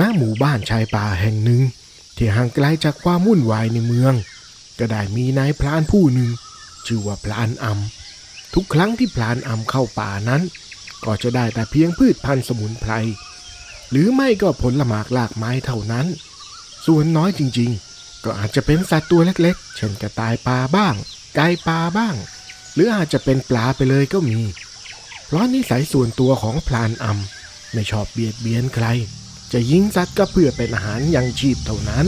ณหมู่บ้านชายป่าแห่งหนึ่ง ที่ห่างไกลจากความวุ่นวายในเมือง ก็ได้มีนายพรานผู้หนึ่ง ชื่อว่าพรานอำทุกครั้งที่พรานอำเข้าป่านั้น ก็จะได้แต่เพียงพืชพันธุ์สมุนไพร หรือไม่ก็ผลละหมากลากไม้เท่านั้น ส่วนน้อยจริงๆ ก็อาจจะเป็นสัตว์ตัวเล็กๆ เช่นกระต่ายป่าบ้างไก่ป่าบ้าง หรืออาจจะเป็นปลาไปเลยก็มี เพราะนิสัยส่วนตัวของพรานอำไม่ชอบเบียดเบียนใคร จะยิงสัตว์ก็เพื่อเป็นอาหารยังชีพเท่านั้น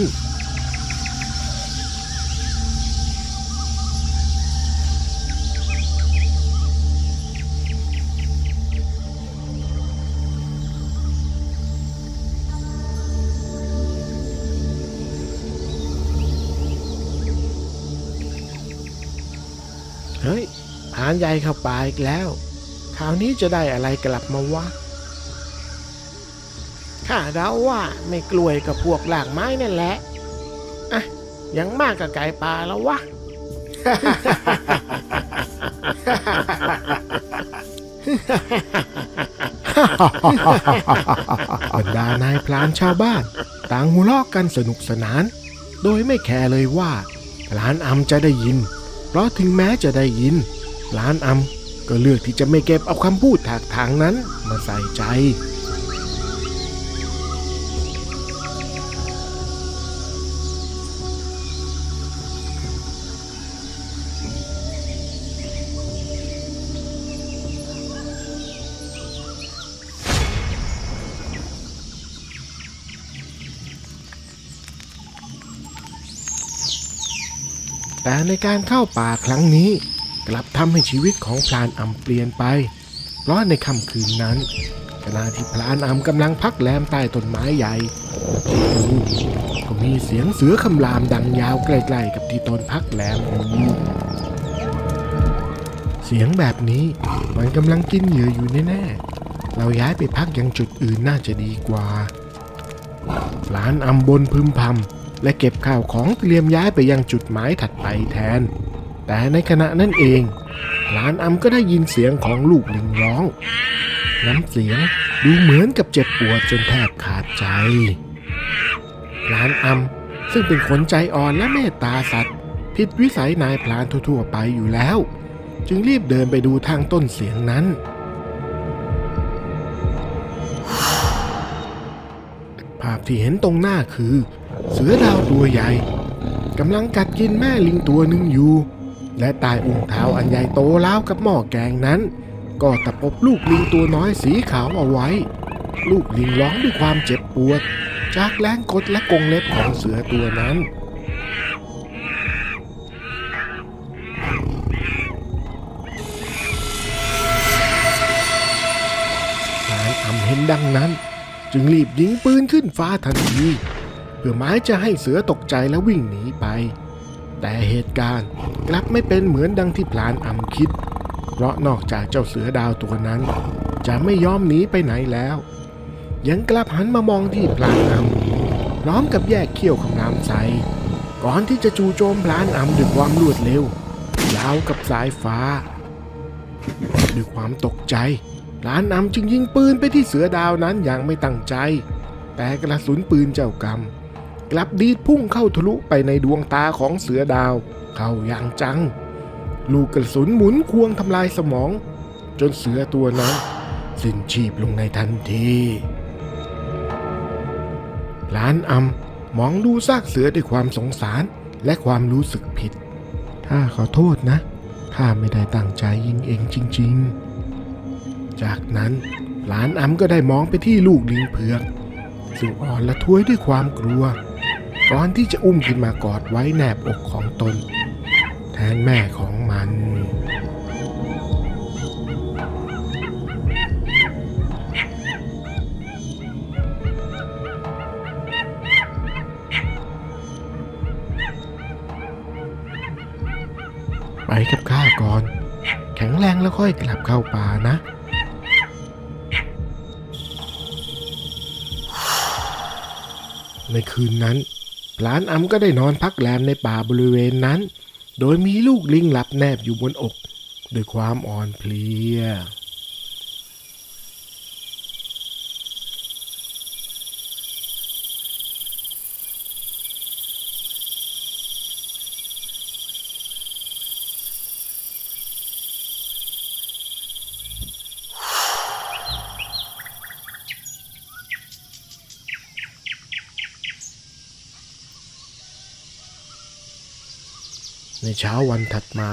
เฮ้ยผานใหญ่เข้าป่าอีกแล้ว คราวนี้จะได้อะไรกลับมาวะ ข้าเดาว่าไม่กลวยกับพวกหลากไม้นั่นแหละ อะ ยังมากกับไก่ป่าแล้ววะ บรรดานายพลานชาวบ้าน ต่างหัวเราะกันสนุกสนาน โดยไม่แคร์เลยว่าพลานอำจะได้ยิน เพราะถึงแม้จะได้ยินพลานอำก็เลือกที่จะไม่เก็บเอาคำพูดถากถางนั้นมาใส่ใจ แต่ในการเข้าป่าครั้งนี้ กลับทำให้ชีวิตของพลานอำเปลี่ยนไป เพราะในค่ำคืนนั้นขณะที่พลานอำกำลังพักแรมใต้ต้นไม้ใหญ่ก็มีเสียงเสือคำรามดังยาวใกล้ๆกับที่ตนพักแรมเสียงแบบนี้มันกำลังกินเหยื่ออยู่แน่ๆ เราย้ายไปพักยังจุดอื่นน่าจะดีกว่าพลานอำบนพึมพำ และเก็บข้าวของเตรียมย้ายไปยังจุดหมายถัดไปแทน แต่ในขณะนั้นเองหลานอำก็ได้ยินเสียงของลูกลิงร้อง น้ำเสียงดูเหมือนกับเจ็บปวดจนแทบขาดใจหลานอำซึ่งเป็นคนใจอ่อนและเมตตาสัตว์ผิดวิสัยนายพลานทั่วๆไปอยู่แล้ว จึงรีบเดินไปดูทางต้นเสียงนั้นภาพที่เห็นตรงหน้าคือ เสือดาวตัวใหญ่กำลังกัดกินแม่ลิงตัวหนึ่งอยู่ และใตายอุ้งเท้าอันใหญ่โตแล้วกับหม้อแกงนั้น ก็ตะปบลูกลิงตัวน้อยสีขาวเอาไว้ ลูกลิงร้องด้วยความเจ็บปวด จากแรงกดและกงเล็บของเสือตัวนั้นนายอำเห็นดังนั้น จึงรีบยิงปืนขึ้นฟ้าทันที เพื่อหมายจะให้เสือตกใจและวิ่งหนีไป แต่เหตุการณ์กลับไม่เป็นเหมือนดังที่พลานอำคิด เพราะนอกจากเจ้าเสือดาวตัวนั้น จะไม่ยอมหนีไปไหนแล้ว ยังกลับหันมามองที่พลานอำพร้อมกับแยกเขี้ยวคำรามใส ก่อนที่จะจู่โจมพลานอำด้วยความรวดเร็วยาวกับสายฟ้าด้วยความตกใจพลานอำจึงยิงปืนไปที่เสือดาวนั้นอย่างไม่ตั้งใจ แต่กระสุนปืนเจ้ากรรม กลับดีดพุ่งเข้าทะลุไปในดวงตาของเสือดาว เข้าอย่างจัง ลูกกระสุนหมุนควงทำลายสมอง จนเสือตัวนั้นสิ้นชีพลงในทันทีหลานอำมองดูซากเสือด้วยความสงสารและความรู้สึกผิดข้าขอโทษนะ ข้าไม่ได้ตั้งใจยิงเองจริง ๆ จากนั้นหลานอำก็ได้มองไปที่ลูกลิงเผือกซึ่งอ่อนละท้วยด้วยความกลัว ก่อนที่จะอุ้มขึ้นมากอดไว้แนบอกของตน แทนแม่ของมัน ไปกับข้าก่อน แข็งแรงแล้วค่อยกลับเข้าป่านะในคืนนั้น หลานอำก็ได้นอนพักแรมในป่าบริเวณนั้น โดยมีลูกลิงหลับแนบอยู่บนอก ด้วยความอ่อนเพลีย ในเช้าวันถัดมา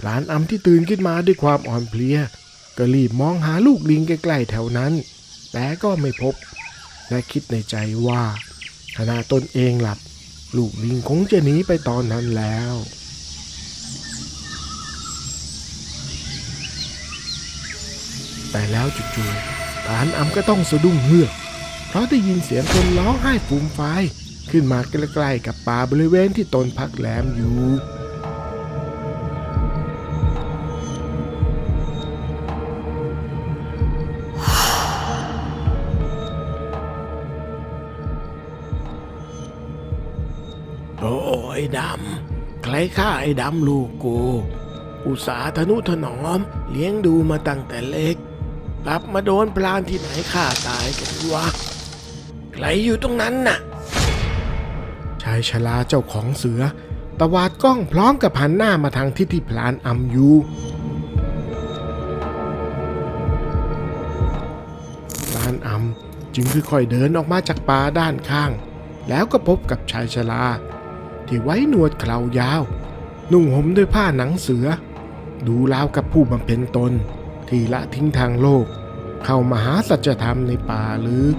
พลานอำที่ตื่นขึ้นมาด้วยความอ่อนเพลีย ก็รีบมองหาลูกลิงใกล้ๆแถวนั้น แต่ก็ไม่พบ และคิดในใจว่า ขณะตนเองหลับ ลูกลิงคงจะหนีไปตอนนั้นแล้วแต่แล้วจู่ๆพลานอำก็ต้องสะดุ้งเฮือก เพราะได้ยินเสียงคนร้องไห้ฟูมฟายขึ้นมาใกล้ๆกับป่าบริเวณที่ตนพักแรมอยู่ ดำ ใครฆ่าไอ้ดำลูกกู อุตสาห์ทนุถนอม เลี้ยงดูมาตั้งแต่เล็ก กลับมาโดนพลานที่ไหนฆ่าตายกันวะ ใครอยู่ตรงนั้นน่ะ ชายชราเจ้าของเสือ ตวาดกล้องพร้อมกับหันหน้ามาทางทิศที่พลานอำอยู่พลานอำจึงค่อยๆเดินออกมาจากป่าด้านข้าง แล้วก็พบกับชายชรา ที่ไว้หนวดเครายาว นุ่งห่มด้วยผ้าหนังเสือ ดูราวกับผู้บำเพ็ญตน ที่ละทิ้งทางโลก เข้ามาหาสัจธรรมในป่าลึก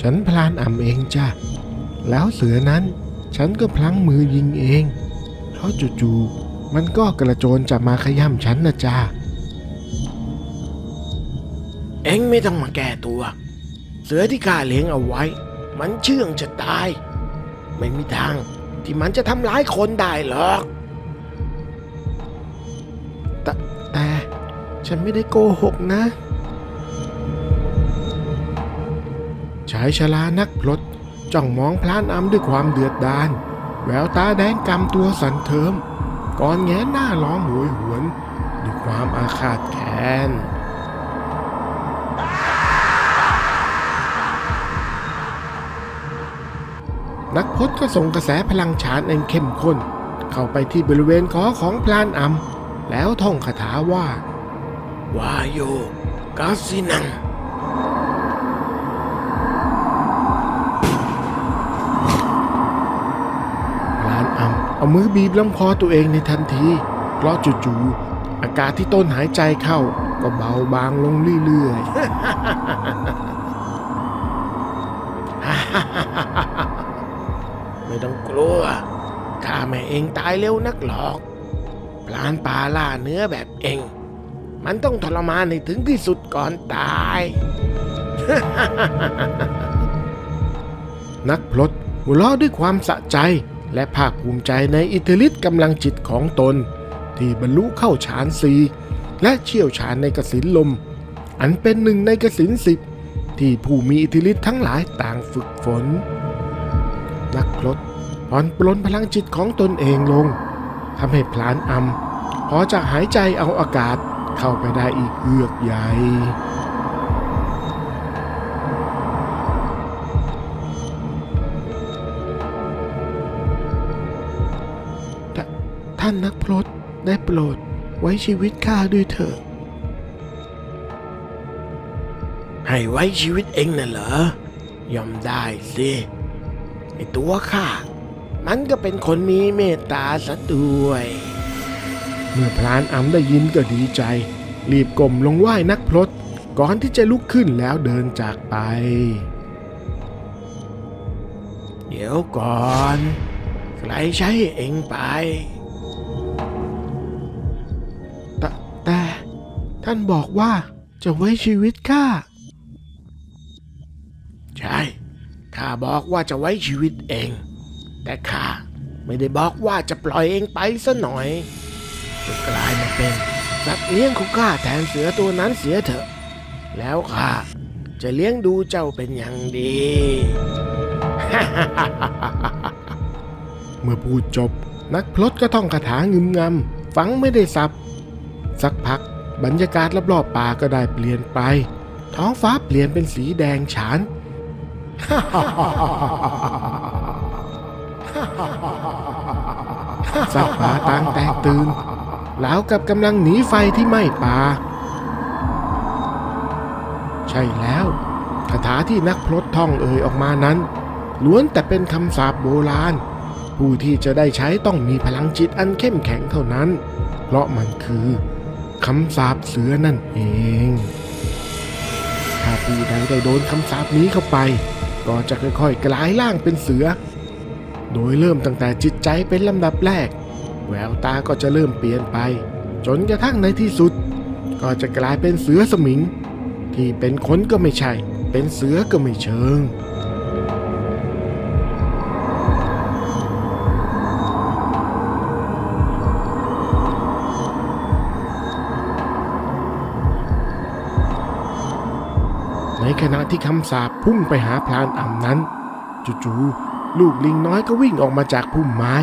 ฉันพลานอ่ำเองจ้ะ แล้วเสือนั้นฉันก็พลั้งมือยิงเอง เพราะจู่ๆมันก็กระโจนจะมาขย้ำฉันนะจ้า เอ็งไม่ต้องมาแก้ตัว เสือที่ข้าเลี้ยงเอาไว้ มันเชื่องจะตาย ไม่มีทางที่มันจะทำร้ายคนได้หรอก แต่แต่ฉันไม่ได้โกหกนะ ชายชรานักพลดจ้องมองพลานอำด้วยความเดือดดาล แววตาแดงกำตัวสันเทิม ก่อนแงนหน้าร้องโหยหวนด้วยความอาฆาตแค้น นักพจน์ก็ส่งกระแสพลังฌานอันเข้มข้น เข้าไปที่บริเวณคอของพลานอำแล้วท่องคาถาว่า วาโยกาสินังพลานอำเอามือบีบลำคอตัวเองในทันที เพราะจู่ๆอากาศที่ต้นหายใจเข้าก็เบาบางลงเรื่อยๆ ไม่ต้องกลัวข้าแม่เองตายเร็วนักหรอกพลานป่าล่าเนื้อแบบเอง มันต้องทรมานให้ถึงที่สุดก่อนตาย นักพลดหัวเราะด้วยความสะใจและภาคภูมิใจในอิทธิฤทธิ์กำลังจิตของตน ที่บรรลุเข้าฌานสีและเชี่ยวชาญในกสินลม อันเป็นหนึ่งในกสินสิบที่ผู้มีอิทธิฤทธิ์ทั้งหลายต่างฝึกฝน นักพลด ผ่อนปลนพลังจิตของตนเองลงทำให้พลานอำพอจะหายใจเอาอากาศเข้าไปได้อีกเอือกใหญ่ท่านนักพลดได้โปรดไว้ชีวิตข้าด้วยเถอะ ให้ไว้ชีวิตเองน่ะเหรอยอมได้สิไอตัวข้า มันก็เป็นคนมีเมตตาซะด้วย เมื่อพรานอำได้ยินก็ดีใจ รีบก้มลงไหว้นักพลดก่อนที่จะลุกขึ้นแล้วเดินจากไป เดี๋ยวก่อน ใครใช้เองไป แต่แต่ท่านบอกว่าจะไว้ชีวิตข้า ใช่ ข้าบอกว่าจะไว้ชีวิตเอง แต่ข้าไม่ได้บอกว่าจะปล่อยเองไปซะหน่อยจะกลายมาเป็นสัตว์เลี้ยงของข้าแทนเสือตัวนั้นเสียเถอะ แล้วข้าจะเลี้ยงดูเจ้าเป็นอย่างดี เมื่อพูดจบ นักพลดก็ท่องคาถางึมงำฟังไม่ได้สับ สักพักบรรยากาศรอบๆป่าก็ได้เปลี่ยนไป ท้องฟ้าเปลี่ยนเป็นสีแดงฉาน สัตว์ป่าต่างแตกตื่นแล้วกับกำลังหนีไฟที่ไหม้ป่า ใช่แล้วคาถาที่นักพรตท่องเอ่ยออกมานั้น ล้วนแต่เป็นคำสาปโบราณ ผู้ที่จะได้ใช้ต้องมีพลังจิตอันเข้มแข็งเท่านั้น เพราะมันคือคำสาปเสือนั่นเอง ถ้าผู้ใดได้โดนคำสาปนี้เข้าไป ก็จะค่อยๆกลายร่างเป็นเสือ โดยเริ่มตั้งแต่จิตใจเป็นลำดับแรก แววตาก็จะเริ่มเปลี่ยนไป จนกระทั่งในที่สุด ก็จะกลายเป็นเสือสมิง ที่เป็นคนก็ไม่ใช่ เป็นเสือก็ไม่เชิงในขณะที่คำสาปพุ่งไปหาพลานอ่ำนั้น จู่ๆ ลูกลิงน้อยก็วิ่งออกมาจากพุ่มไม้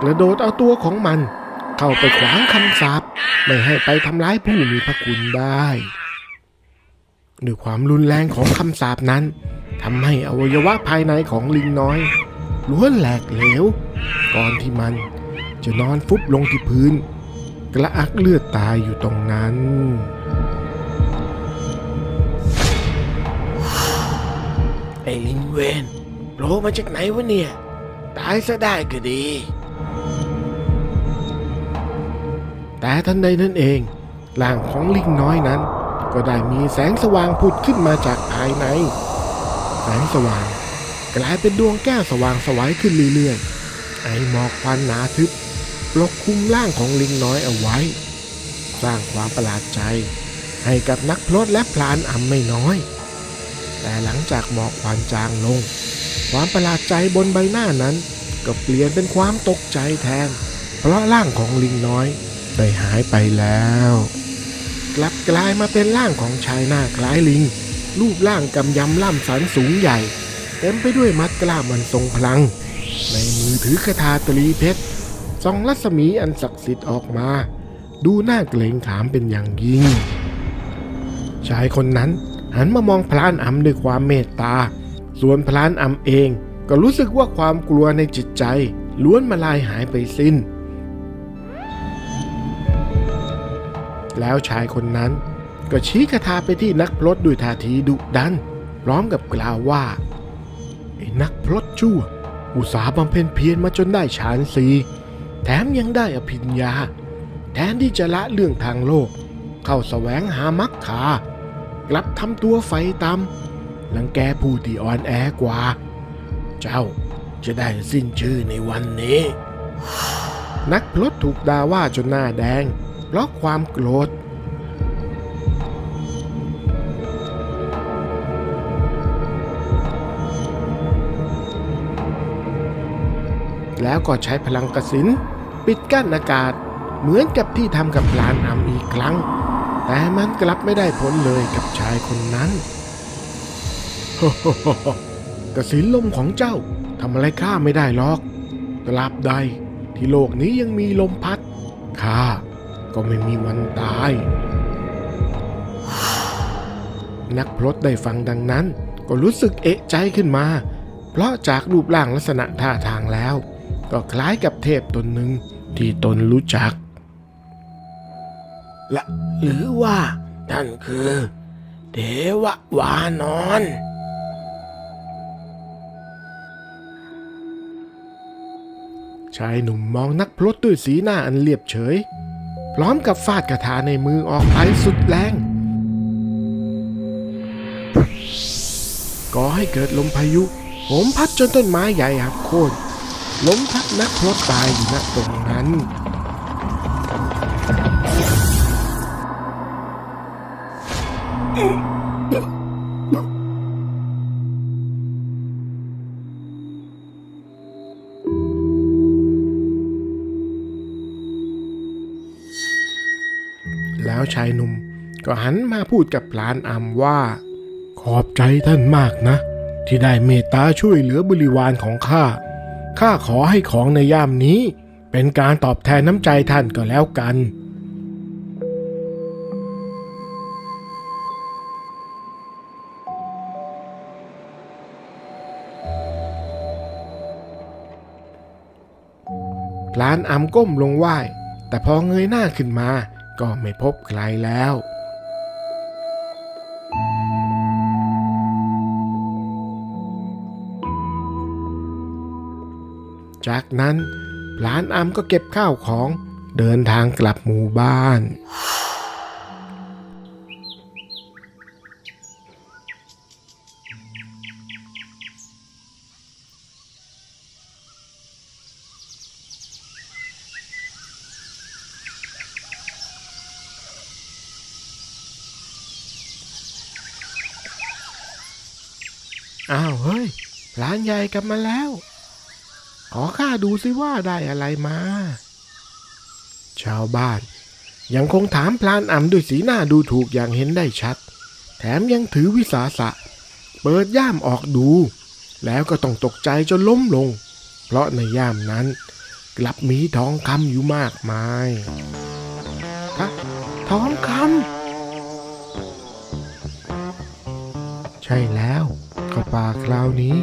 กระโดดเอาตัวของมัน เข้าไปขวางคำสาปไม่ให้ไปทำร้ายผู้มีพระคุณได้ด้วยความรุนแรงของคำสาปนั้นทำให้อวัยวะภายในของลิงน้อยล้วนแหลกเหลว ก่อนที่มันจะนอนฟุบลงที่พื้น กระอักเลือดตายอยู่ตรงนั้น ไอ้ลิงเวน โผล่มาจากไหนวะเนี่ย ตายซะได้ก็ดี แต่ทันใดนั้นเองร่างของลิงน้อยนั้น ก็ได้มีแสงสว่างผุดขึ้นมาจากภายใน แสงสว่างกลายเป็นดวงแก้วสว่างสวายขึ้นเรื่อยๆ ไอหมอกควันหนาทึบปกคลุมร่างของลิงน้อยเอาไว้ สร้างความประหลาดใจ ให้กับนักพลดและพลานอ่ำไม่น้อย แต่หลังจากหมอกควันจางลง ความประหลาดใจบนใบหน้านั้น ก็เปลี่ยนเป็นความตกใจแทน เพราะร่างของลิงน้อยได้หายไปแล้ว กลับกลายมาเป็นร่างของชายหน้าคล้ายลิง รูปร่างกำยำล่ำสันสูงใหญ่ เต็มไปด้วยมัดกล้ามันทรงพลัง ในมือถือคาถาตรีเพชรส่องรัศมีอันศักดิ์สิทธิ์ออกมา ดูหน่าเกรงขามเป็นอย่างยิ่ง ชายคนนั้นหันมามองพลานอำด้วยความเมตตา ส่วนพลานอำเองก็รู้สึกว่าความกลัวในจิตใจ ล้วนมาลายหายไปสิ้น แล้วชายคนนั้นก็ชี้คาถาไปที่นักพลดด้วยท่าทีดุดัน พร้อมกับกล่าวว่าไอ้นักพลดชั่ว อุตสาบำเพ็ญเพียรมาจนได้ฌานสีแถมยังได้อภิญญา แทนที่จะละเรื่องทางโลก เข้าแสวงหามรรคากลับทำตัวไฟตำ ลังแกผู้ที่อ่อนแอกว่า เจ้าจะได้สิ้นชื่อในวันนี้ นักพลดถูกด่าว่าจนหน้าแดง เพราะความโกรธแล้วก็ใช้พลังกสินปิดกั้นอากาศเหมือนกับที่ทำกับลานอำอีกครั้ง แต่มันกลับไม่ได้ผลเลยกับชายคนนั้น กสินลมของเจ้าทำอะไรข้าไม่ได้หรอกตราบใดที่โลกนี้ยังมีลมพัดข้าก็ไม่มีวันตาย นักพรตได้ฟังดังนั้น ก็รู้สึกเอะใจขึ้นมา เพราะจากรูปร่างลักษณะท่าทางแล้ว ก็คล้ายกับเทพตนหนึ่งที่ตนรู้จักละหรือว่าท่านคือ เทววานอน ชายหนุ่มมองนักพลดด้วยสีหน้าอันเรียบเฉย พร้อมกับฟาดกระถาในมือออกไปสุดแรงก่อให้เกิดลมพายุโหมพัดจนต้นไม้ใหญ่หักโค่นล้มทับนักพลดตายอยู่ณตรงนั้นแล้ ชายหนุ่ม ก็หันมาพูดกับพลานอัมว่า ขอบใจท่านมากนะ ที่ได้เมตตาช่วยเหลือบริวารของข้าข้าขอให้ของในย่ามนี้ เป็นการตอบแทนน้ำใจท่านก็แล้วกันพลานอัมก้มลงไหว้ แต่พอเงยหน้าขึ้นมา ก็ไม่พบใครแล้ว จากนั้นหลานอามก็เก็บข้าวของเดินทางกลับหมู่บ้าน อ้าวเฮ้ยหลานใหญ่กลับมาแล้ว ขอข้าดูสิว่าได้อะไรมา ชาวบ้าน ยังคงถามพลานอ่ำด้วยสีหน้าดูถูกอย่างเห็นได้ชัด แถมยังถือวิสาสะ เปิดย่ามออกดู แล้วก็ต้องตกใจจนล้มลง เพราะในย่ามนั้น กลับมีทองคำอยู่มากมายฮะทองคำใช่แล้ว ข้าป่าคราวนี้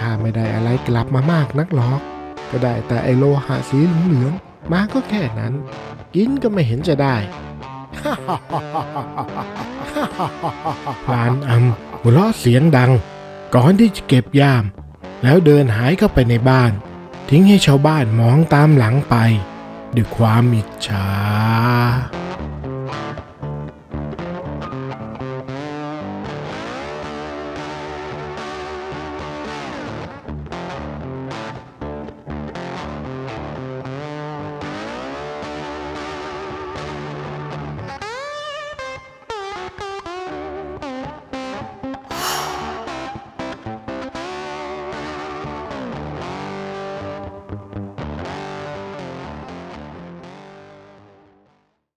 ข้าไม่ได้อะไรกลับมามากนักหรอก ก็ได้แต่ไอโลหะสีเหลืองๆมาก็แค่นั้น กินก็ไม่เห็นจะได้พลานอำหัวเราะเสียงดัง ก่อนที่จะเก็บย่าม แล้วเดินหายเข้าไปในบ้าน ทิ้งให้ชาวบ้านมองตามหลังไป ด้วยความอิจฉา